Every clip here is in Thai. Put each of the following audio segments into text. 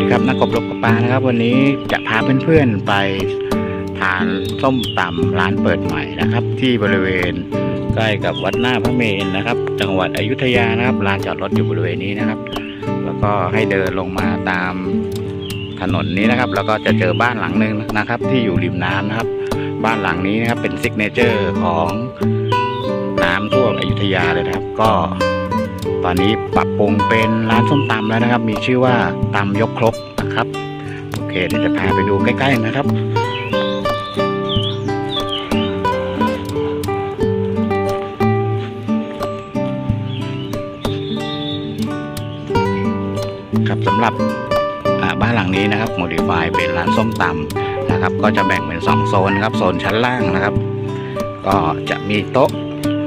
ดีครับนักกบรบกบปลานะครับ วันนี้จะพาเพื่อนๆไปทานส้มตำร้านเปิดใหม่นะครับ ที่บริเวณใกล้กับวัดหน้าพระเมรุนะครับ จังหวัดอยุธยานะครับลานจอดรถอยู่บริเวณนี้นะครับ แล้วก็ให้เดินลงมาตามถนนนี้นะครับ แล้วก็จะเจอบ้านหลังหนึ่งนะครับ ที่อยู่ริมน้ำนะครับ บ้านหลังนี้นะครับเป็นซิกเนเจอร์ของน้ำท่วมอยุธยาเลยนะครับ ก็ ตอนนี้ปรับปรุงเป็นร้านส้มตำแล้วนะครับ มีชื่อว่าตำยกครกนะครับ โอเคเดี๋ยวจะพาไปดูใกล้ๆนะครับครับสำหรับบ้านหลังนี้นะครับโมดิฟายเป็นร้านส้มตำนะครับ ก็จะแบ่งเป็นสองโซนนะครับ โซนชั้นล่างนะครับ ก็จะมีโต๊ะ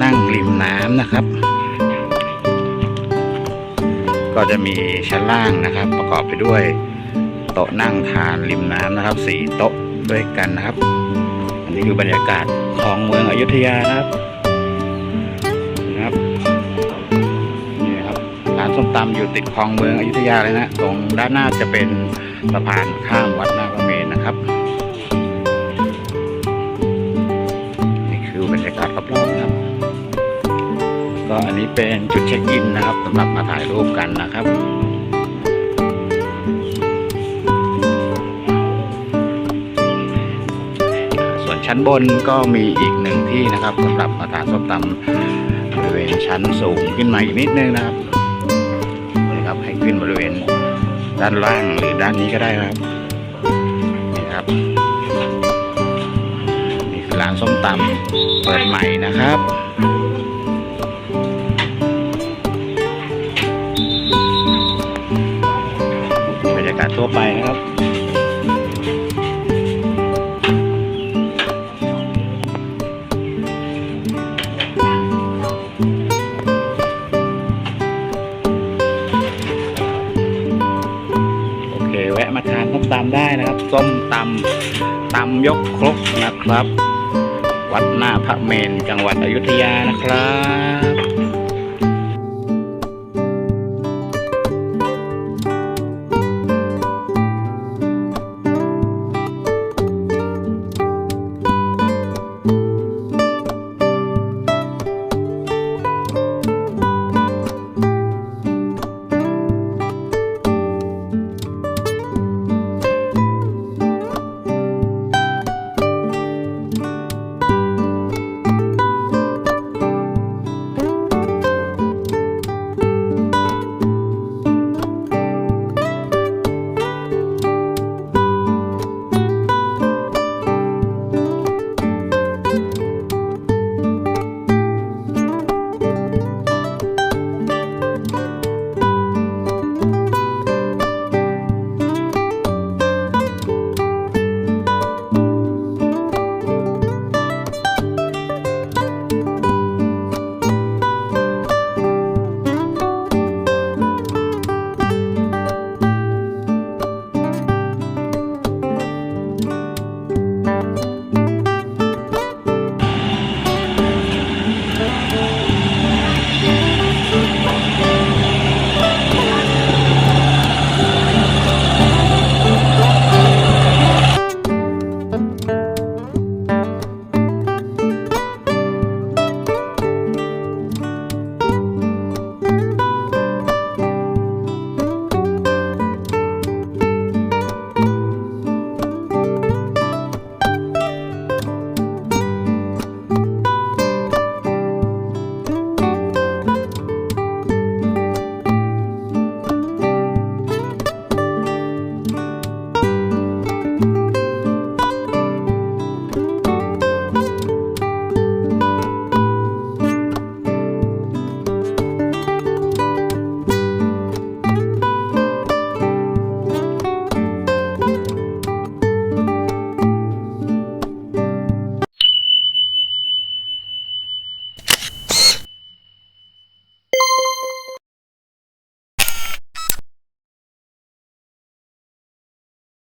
นั่งริมน้ำนะครับ ก็จะมีชั้นล่างนะครับ ประกอบไปด้วยโต๊ะนั่งทานริมน้ำนะครับสี่โต๊ะด้วยกันนะครับ อันนี้คือบรรยากาศของเมืองอยุธยานะครับนะครับนี่ครับร้านส้มตำอยู่ติดคลองเมืองอยุธยาเลยนะ ตรงด้านหน้าจะเป็นสะพานข้ามวัดนาคเมนนะครับ ก็อันนี้เป็นจุดเช็คอินนะครับสำหรับมาถ่ายรูปกันนะครับส่วนชั้นบนก็มีอีกหนึ่งที่นะครับสำหรับมาทานส้มตำบริเวณชั้นสูงขึ้นมาอีกนิดนึงนะครับนี่ครับให้ขึ้นบริเวณด้านล่างหรือด้านนี้ก็ได้นะครับนี่ครับนี่คือร้านส้มตำเปิดใหม่นะครับ บรรยากาศทั่วไปนะครับ โอเค แวะมาทานส้มตำได้นะครับ ส้มตำตำยกครกนะครับ วัดหน้าพระเมนจังหวัดอยุธยานะครับ